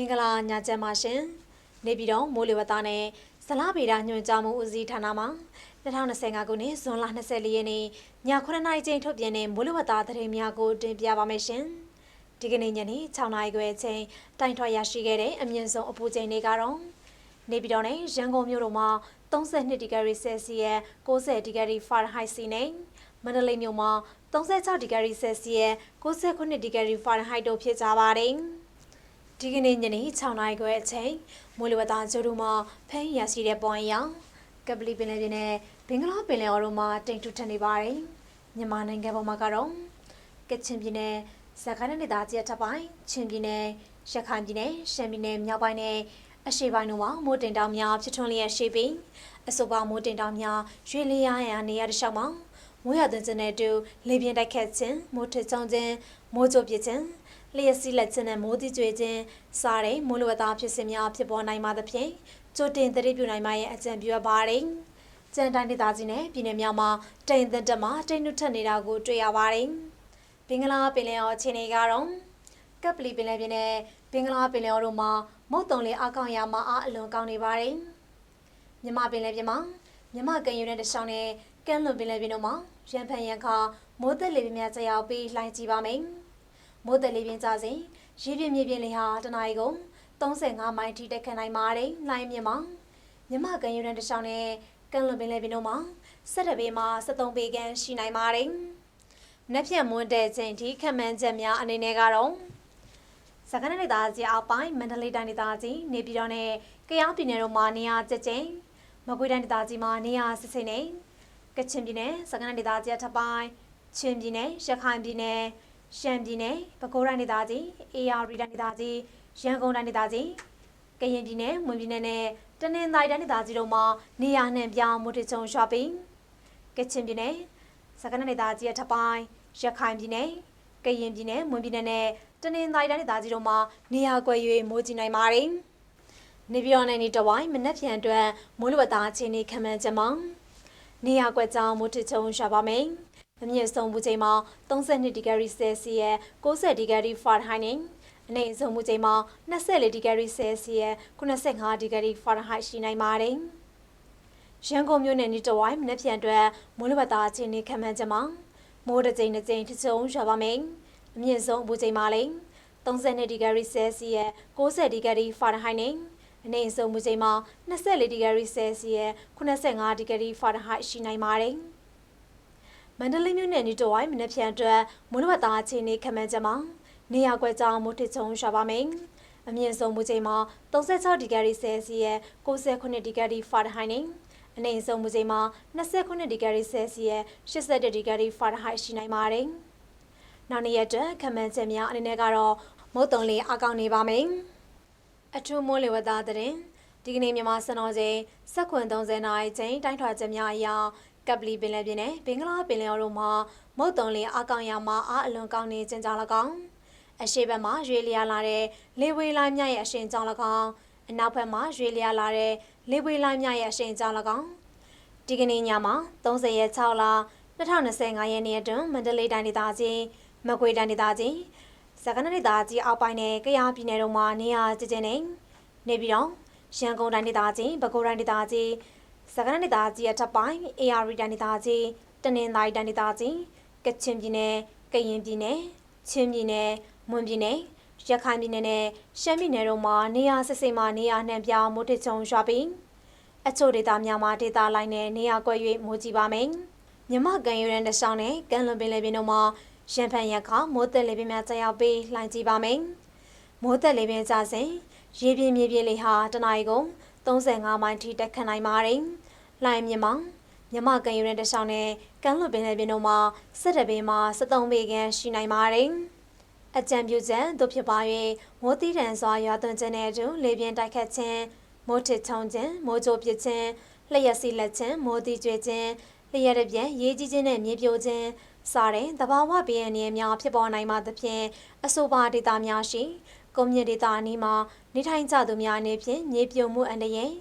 မင်္ဂလာညချမ်းပါရှင်နေပြည်တော်မိုးလေဝသနဲ့ဇလားဗေဒညွှန်ကြားမှုဦးစီးဌာနမှ2025ခုနှစ်ဇွန်လ24ရက်နေ့ည9:00နာရီချိန်ထုတ်ပြန်တဲ့မိုးလေဝသသတင်းများကိုတင်ပြပါမယ်ရှင်ဒီကနေ့ညနေ6:00နာရီခွဲအချိန်တိုင်ထွာရရှိခဲ့တဲ့အမြင့်ဆုံးအပူချိန်တွေကတော့နေပြည်တော်နဲ့ရန်ကုန်မြို့တို့မှာ32ဒီဂရီဆယ်စီယပ်90ဒီဂရီဖာရင်ဟိုက်စီနဲ့မန္တလေးမြို့မှာ36ဒီဂရီဆယ်စီယပ်69ဒီဂရီဖာရင်ဟိုက်တို့ဖြစ်ကြပါတယ်။ ဒီကနေ့ညနေ6နာရီခွဲအချိန်မိုးလေဝသကြိုးတို့မှာဖမ်းရရှိတဲ့ပွန်ရောင်ကပလီပင်လယ်ပြင်နဲ့ဘင်္ဂလားပင်လယ်အော်တို့မှာတိမ်ထူထန်နေပါတယ်။မြန်မာနိုင်ငံပေါ်မှာကတော့ကချင်ပြည်နယ်စကိုင်းနယ်ဒေသကြီးထပ်ပိုင်းချင်းပြည်နယ်ရခိုင်ပြည်နယ်ရှမ်းပြည်နယ်မြောက်ပိုင်းနဲ့အရှေ့ပိုင်းတို့မှာမိုးတင်တောင်များဖြစ်ထွန်းလျက်ရှိပြီးအဆိုပါမိုးတင်တောင်များရွေလျားရန်နေရာတစ်လျှောက်မှာ မိုးရသွန်းခြင်းနဲ့အတူလေပြင်းတိုက်ခတ်ခြင်းမိုးထချုံခြင်းမိုးကြိုပစ်ခြင်းလျှက်စီးလက်ခြင်းနဲ့မိုးတိကျွေခြင်းစားတဲ့မိုးလေဝသဖြစ်စဉ်များဖြစ်ပေါ်နိုင်ပါသဖြင့်ကြိုတင်သတိပြုနိုင်မှရဲ့အကြံပြုအပ်ပါတယ်။ကျန်တိုင်းဒေသကြီးနဲ့ပြည်နယ်များမှာတိမ်သက်တက်မှာတိမ်နုထက်နေတာကိုတွေ့ရပါတယ်။ဘင်္ဂလားပင်လယ်အော်အခြေအနေကတော့ကပ်ပလီပင်လယ်ပြင်နဲ့ဘင်္ဂလားပင်လယ်အော်တို့မှာမုတ်တုံလေးအကောင်ရမှာအလွန်ကောင်းနေပါတယ်။မြမပင်လယ်ပြင်မှာမြမကံယူတဲ့တခြားနဲ့ ကမ်းလွန်ပင်လယ်ပြင်တို့မှာရန်ဖန်ရန်ခါမိုးသက်လေပြင်းများကျရောက်ပြီးလှိုင်းကြည့်ပါမယ်။မိုးသက်လေပြင်းကြစဉ်ရေပြင်းမြေပြင်းလေဟာတနအီကို35မိုင်ထိတက်ခတ်နိုင်ပါတယ်။လှိုင်းမြင့်မှာမြမကံယူတဲ့တခြားနဲ့ကမ်းလွန်ပင်လယ်ပြင်တို့မှာ17ပေမှ73ပေခန့်ရှိနိုင်ပါတယ်။နက်ဖြန်မွန်းတဲ့ချိန်ထိခန့်မှန်းချက်များအနေနဲ့ကတော့စကနဒေသကြီးအောက်ပိုင်းမန္တလေးတိုင်းဒေသကြီးနေပြည်တော်နဲ့ကယားပြည်နယ်တို့မှာနေရာကျကျင်းမကွေးတိုင်းဒေသကြီးမှာနေရာစစ်စစ်နဲ့ ကချင်ပြည်နယ်စကနဒေသကြီးထပ်ပိုင်းချင်းပြည်နယ်ရခိုင်ပြည်နယ်ရှမ်းပြည်နယ်ပဲခူးတိုင်းဒေသကြီးအေရရီတိုင်းဒေသကြီးရန်ကုန်တိုင်းဒေသကြီးကရင်ပြည်နယ်မွန်ပြည်နယ်နဲ့တနင်္သာရီတိုင်းဒေသကြီးတို့မှာနေရာနှံပြောင်းမူတချုံရွှာပြီးကချင်ပြည်နယ်စကနဒေသကြီးထပ်ပိုင်းရခိုင်ပြည်နယ်ကရင်ပြည်နယ်မွန်ပြည်နယ်နဲ့တနင်္သာရီတိုင်းဒေသကြီးတို့မှာနေရာကွယ်၍မိုးကြီးနိုင်ပါတယ်။နေပြည်တော်နယ်နေတဝိုင်းမနက်ဖြန်အတွက်မိုးလေဝသအခြေအနေခန့်မှန်းချက်မှာ နေရာကွက်ကြောင်မိုးထချုံရှာပါမယ်။အမြင့်ဆုံးမူချိန်မှာ32ဒီဂရီဆယ်စီယပ်60ဒီဂရီဖာရင်ဟိုက်နဲ့အနည်းဆုံးမူချိန်မှာ24ဒီဂရီဆယ်စီယပ်85ဒီဂရီဖာရင်ဟိုက်ရှိနိုင်ပါတယ်။ရန်ကုန်မြို့နယ်နေတဝိုင်းမနက်ဖြန်အတွက်မိုးလေဝသအခြေအနေခန့်မှန်းချက်မှာမိုးတစ်ကြိမ်တစ်ကြိမ်ထချုံရှာပါမယ်။အမြင့်ဆုံးအပူချိန်မှာလည်း32ဒီဂရီဆယ်စီယပ်60ဒီဂရီဖာရင်ဟိုက်နဲ့ အနည်းဆုံးမူချိန်မှာ24ဒီဂရီဆယ်စီယပ်85ဒီဂရီဖာရင်ဟိုက်ရှိနိုင်ပါတယ်။မန္တလေးမြို့နယ်နီတိုဝိုင်းမနက်ဖြန်အတွက်မိုးလေဝသအခြေအနေခန့်မှန်းချက်မှာနေရာကွက်ကြောင်မိုးထချုံရှာပါမယ်။အမြင့်ဆုံးမူချိန်မှာ36ဒီဂရီဆယ်စီယပ်69ဒီဂရီဖာရင်ဟိုက်နဲ့အနည်းဆုံးမူချိန်မှာ29ဒီဂရီဆယ်စီယပ်82ဒီဂရီဖာရင်ဟိုက်ရှိနိုင်ပါတယ်။နောက်နေ့ရက်အတွက်ခမန်းချက်များအနေနဲ့ကတော့မုတ်တုံလေးအကောင့်နေပါမယ်။ အထူးမိုးလေဝသသတင်းဒီကနေ့မြန်မာစံတော်ချိန်7:30နာရီချိန်တိုင်းထွာချက်များအရကပလီပင်လယ်ပြင်နဲ့ဘင်္ဂလားပင်လယ်အော်တို့မှာမုတ်တုံလေးအကောင့်ရမှာအားအလွန်ကောင်းနေခြင်းကြောင့်၎င်းအရှိဘက်မှာရွေလျာလာတဲ့လေဝေလိုင်းမြရဲ့အရှင်ကြောင့်၎င်းအနောက်ဘက်မှာရွေလျာလာတဲ့လေဝေလိုင်းမြရဲ့အရှင်ကြောင့်၎င်းဒီကနေ့ညမှာ30ရက်6လ2025ရက်နေ့အတွင်းမန္တလေးတိုင်းဒေသကြီးမကွေတိုင်းဒေသကြီး စကနဒေသကြီးအောက်ပိုင်းနဲ့ကယားပြည်နယ်တို့မှာနေရာကျကျနေနေပြီးတော့ရန်ကုန်တိုင်းဒေသကြီးပဲခူးတိုင်းဒေသကြီးစကနဒေသကြီးအထက်ပိုင်းအေရရီတိုင်းဒေသကြီးတနင်္သာရီတိုင်းဒေသကြီးကချင်ပြည်နယ်ကရင်ပြည်နယ်ချင်းပြည်နယ်မွန်ပြည်နယ်ရခိုင်ပြည်နယ်နဲ့ရှမ်းပြည်နယ်တို့မှာနေရာစစ်စစ်မှနေရာနှံပြောင်းမိုးထချုံရွာပြီးအချို့ဒေသများမှာဒေသလိုင်းနဲ့နေရာကွက်၍မိုးကြီးပါမယ်မြမကန်ယူရန်တရှောင်းနဲ့ကန်လွန်ပင်လယ်ပြင်တို့မှာ ရန်ဖန်ရက်ခမိုးသက်လေပြင်းများကျရောက်ပြီးလှိုင်းကြည့်ပါမယ်။မိုးသက်လေပြင်းကြစဉ်ရေပြင်းမြေပြင်းလေဟာတနအီကို35မိုင်ထိတက်ခတ်နိုင်ပါတယ်။လှိုင်းမြင့်မှာမြမကန်ယူတဲ့တခြားနဲ့ကမ်းလွန်ပင်လယ်ပြင်တို့မှာ17ပေမှ73ပေခန့်ရှိနိုင်ပါတယ်။အကြံပြုချက်တို့ဖြစ်ပါ၍မိုးသီးတန်စွာရွာသွန်းခြင်းနဲ့အတူလေပြင်းတိုက်ခတ်ခြင်းမိုးထစ်ချုံခြင်းမိုးကြိုပစ်ခြင်းလျှက်စီလက်ခြင်းမိုးသီးကျွေခြင်းလျှက်ရပြင်းရေးကြီးခြင်းနဲ့မြေပြိုခြင်းစားတဲ့သဘာဝဘေးအန္တရာယ်များဖြစ်ပေါ်နိုင်မှသဖြင့်အဆိုပါဒေသများရှိကွန်မြူဒေသအနီးမှာနေထိုင်ကြသူများအနေဖြင့်မြေပြုံမှုအန္တရာယ်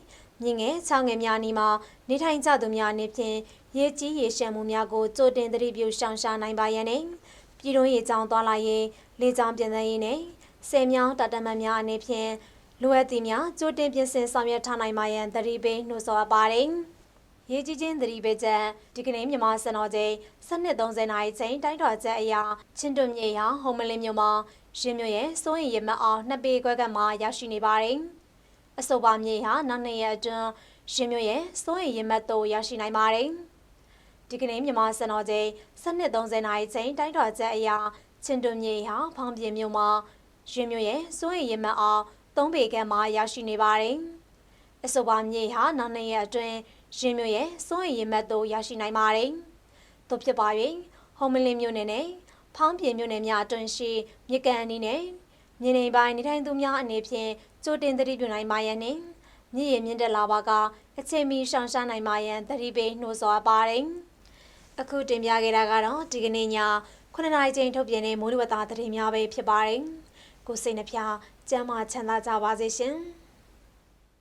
မြင့်ငယ်ချောင်းငယ်များနီးမှာနေထိုင်ကြသူများအနေဖြင့်ရေကြီးရေရှမ်းမှုများကိုကြိုတင်သတိပြုရှောင်ရှားနိုင်ပါရန်နဲ့ပြည်တွင်းရေကြောင်းသွားလာရေးလေကြောင်းပြန်သန်းရေးနဲ့ဆယ်မြောင်းတာတမန်များအနေဖြင့်လိုအပ်သည့်များကြိုတင်ပြင်ဆင်ဆောင်ရွက်ထားနိုင်မှရန်သတိပေးနှိုးဆော်အပ်ပါတယ်။ ရေးကြီးချင်းသတိပေးချက်ဒီကနေ့မြန်မာစံတော်ချိန်7:30နာရီချိန်တိုင်းတော်ချက်အရာချင်းတွမြေရဟုံမလင်းမြို့မှာရင်းမြို့ရဲ့စိုးရင်ရမတ်အောင်နှစ်ပေခွဲကမှရောက်ရှိနေပါတယ်။အဆိုပါမြေဟာနောက်နှစ်ရက်အတွင်းရင်းမြို့ရဲ့စိုးရင်ရမတ်သို့ရောက်ရှိနိုင်ပါတယ်။ဒီကနေ့မြန်မာစံတော်ချိန်7:30နာရီချိန်တိုင်းတော်ချက်အရာချင်းတွမြေဟာဖောင်းပြင်းမြို့မှာရင်းမြို့ရဲ့စိုးရင်ရမတ်အောင်သုံးပေခန့်မှရောက်ရှိနေပါတယ်။အဆိုပါမြေဟာနောက်နှစ်ရက်အတွင်း ရင်းမြို့ရဲ့စိုးရင်ရမတ်သို့ရောက်ရှိနိုင်ပါတယ်။သို့ဖြစ်ပါ၍ဟုံမလင်းမြို့နယ်နဲ့ဖောင်းပြင်းမြို့နယ်များအတွင်းရှိမြေကန်အနီးနဲ့မြေနေပိုင်းနေထိုင်သူများအနေဖြင့်ကြိုတင်သတိပြုနိုင်ပါရန်နှင့်မြည်ရမြင့်တက်လာပါကအချိန်မီရှောင်ရှားနိုင်ပါရန်သတိပေးနှိုးဆော်ပါတယ်။အခုတင်ပြခဲ့တာကတော့ဒီကနေ့ည9နာရီချိန်ထုတ်ပြန်တဲ့မိုးလေဝသသတင်းများပဲဖြစ်ပါတယ်။ကိုစိတ်နှပြကျမ်းမာချမ်းသာကြပါစေရှင်။